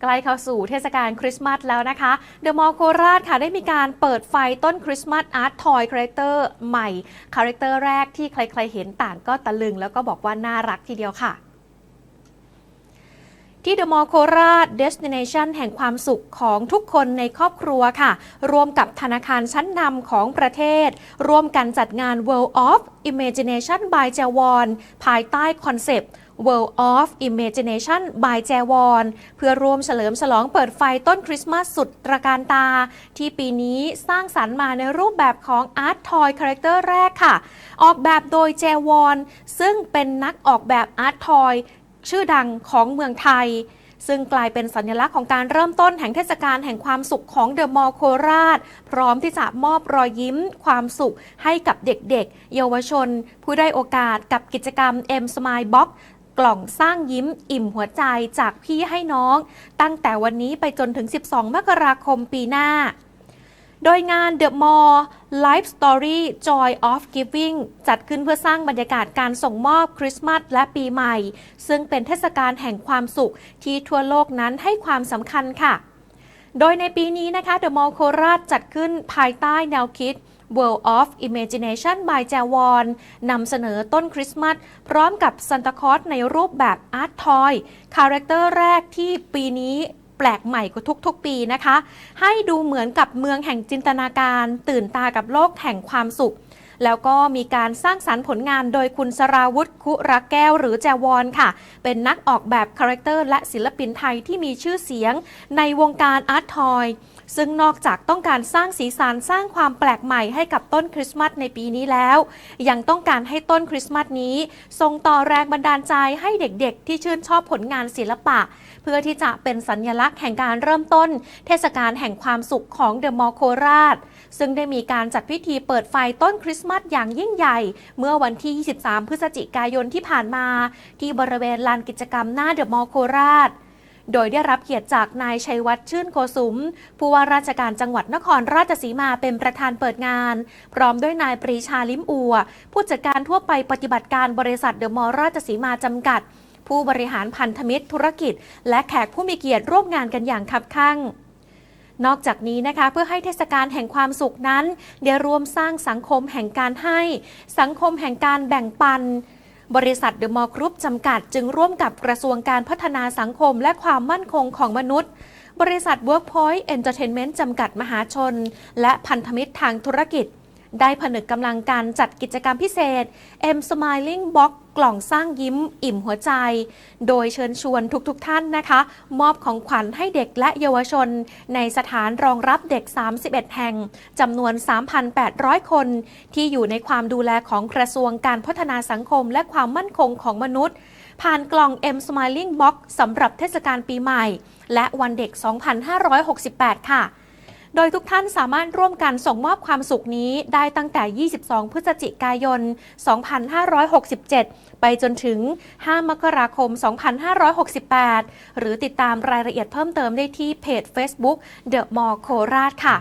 ใกล้เข้าสู่เทศกาลคริสต์มาสแล้วนะคะ เดอะมอลล์โคราชค่ะได้มีการเปิดไฟต้นคริสต์มาสอาร์ตทอยคาแรคเตอร์ใหม่ คาแรคเตอร์แรกที่ใครๆเห็นต่างก็ตะลึง แล้วก็บอกว่าน่ารักทีเดียวค่ะที่เดอะมอลล์โคราช Destination แห่งความสุขของทุกคนในครอบครัวค่ะ ร่วมกับธนาคารชั้นนำของประเทศ ร่วมกันจัดงาน World of Imagination by j a w o n ภายใต้คอนเซปต์ World of Imagination by j a w o n เพื่อร่วมเฉลิมฉลองเปิดไฟต้นคริสต์มาสสุดตระการตา ที่ปีนี้สร้างสรรค์มาในรูปแบบของ Art Toy Character แรกค่ะ ออกแบบโดย j a w o n ซึ่งเป็นนักออกแบบ Art Toy ชื่อดังของเมืองไทยซึ่งกลายเป็นสัญลักษณ์ของการเริ่มต้นแห่งเทศกาลแห่งความสุขของเดอะมอลล์โคราช พร้อมที่จะมอบรอยยิ้มความสุขให้กับเด็กๆ เยาวชน ผู้ได้โอกาสกับกิจกรรม M Smile Box กล่องสร้างยิ้มอิ่มหัวใจจากพี่ให้น้อง ตั้งแต่วันนี้ไปจนถึง 12 มกราคมปีหน้า โดยงาน The Mall Life Story Joy of Giving จัดขึ้นเพื่อสร้างบรรยากาศการส่งมอบคริสต์มาสและปีใหม่ ซึ่งเป็นเทศกาลแห่งความสุขที่ทั่วโลกนั้นให้ความสำคัญค่ะ โดยในปีนี้นะคะ The Mall โคราชจัดขึ้นภายใต้แนวคิด World of Imagination by j a w o n นำเสนอต้นคริสต์มาสพร้อมกับซันตาคอสในรูปแบบอาร์ตทอยคาแรคเตอร์แรกที่ปีนี้แปลกใหม่กว่าทุกๆปีนะคะ ให้ดูเหมือนกับเมืองแห่งจินตนาการ ตื่นตากับโลกแห่งความสุข แล้วก็มีการสร้างสรรค์ผลงานโดยคุณสราวุธคุรักแก้วหรือแจวอนค่ะ เป็นนักออกแบบคาแรคเตอร์และศิลปินไทยที่มีชื่อเสียงในวงการอาร์ตทอยซึ่งนอกจากต้องการสร้างสีสันสร้างความแปลกใหม่ให้กับต้นคริสต์มาสในปีนี้แล้ว ยังต้องการให้ต้นคริสต์มาสนี้ส่งต่อแรงบันดาลใจให้เด็กๆ ที่ชื่นชอบผลงานศิลปะ เพื่อที่จะเป็นสัญญลักษณ์แห่งการเริ่มต้น เทศกาลแห่งความสุขของเดอะมอลโคราช ซึ่งได้มีการจัดพิธีเปิดไฟต้นคริสต์มาสอย่างยิ่งใหญ่ เมื่อวันที่ 23 พฤศจิกายนที่ผ่านมา ที่บริเวณลานกิจกรรมหน้าเดอะมอลล์โคราชโดยได้รับเกียรติจากนายชัยวัฒน์ชื่นโกสุม ผู้ว่าราชการจังหวัดนครราชสีมาเป็นประธานเปิดงาน พร้อมด้วยนายปรีชาลิมอัว ผู้จัดการทั่วไปปฏิบัติการบริษัทเดอะมอลล์ราชสีมาจำกัด ผู้บริหารพันธมิตรธุรกิจ และแขกผู้มีเกียรติร่วมงานกันอย่างคับคั่ง นอกจากนี้นะคะเพื่อให้เทศกาลแห่งความสุขนั้น ได้ร่วมสร้างสังคมแห่งการให้ สังคมแห่งการแบ่งปัน บริษัทเดอะมอลล์กรุ๊ปจำกัด จึงร่วมกับกระทรวงการพัฒนาสังคมและความมั่นคงของมนุษย์บริษัท Workpoint Entertainment จำกัดมหาชน และพันธมิตรทางธุรกิจ ได้ผนึกกำลังการจัดกิจกรรมพิเศษ M Smiling Box กล่องสร้างยิ้มอิ่มหัวใจ โดยเชิญชวนทุกๆทท่านนะคะ มอบของขวัญให้เด็กและเยาวชน ในสถานรองรับเด็ก 31 แห่งจำนวน 3,800 คน ที่อยู่ในความดูแลของกระทรวงการพัฒนาสังคมและความมั่นคงของมนุษย์ ผ่านกล่อง M Smiling Box สำหรับเทศกาลปีใหม่ และวันเด็ก 2568 ค่ะ โดยทุกท่านสามารถร่วมกันส่งมอบความสุขนี้ได้ตั้งแต่ 22 พฤศจิกายน 2567 ไปจนถึง 5 มกราคม 2568 หรือติดตามรายละเอียดเพิ่มเติมได้ที่เพจ Facebook The Mall โคราชค่ะ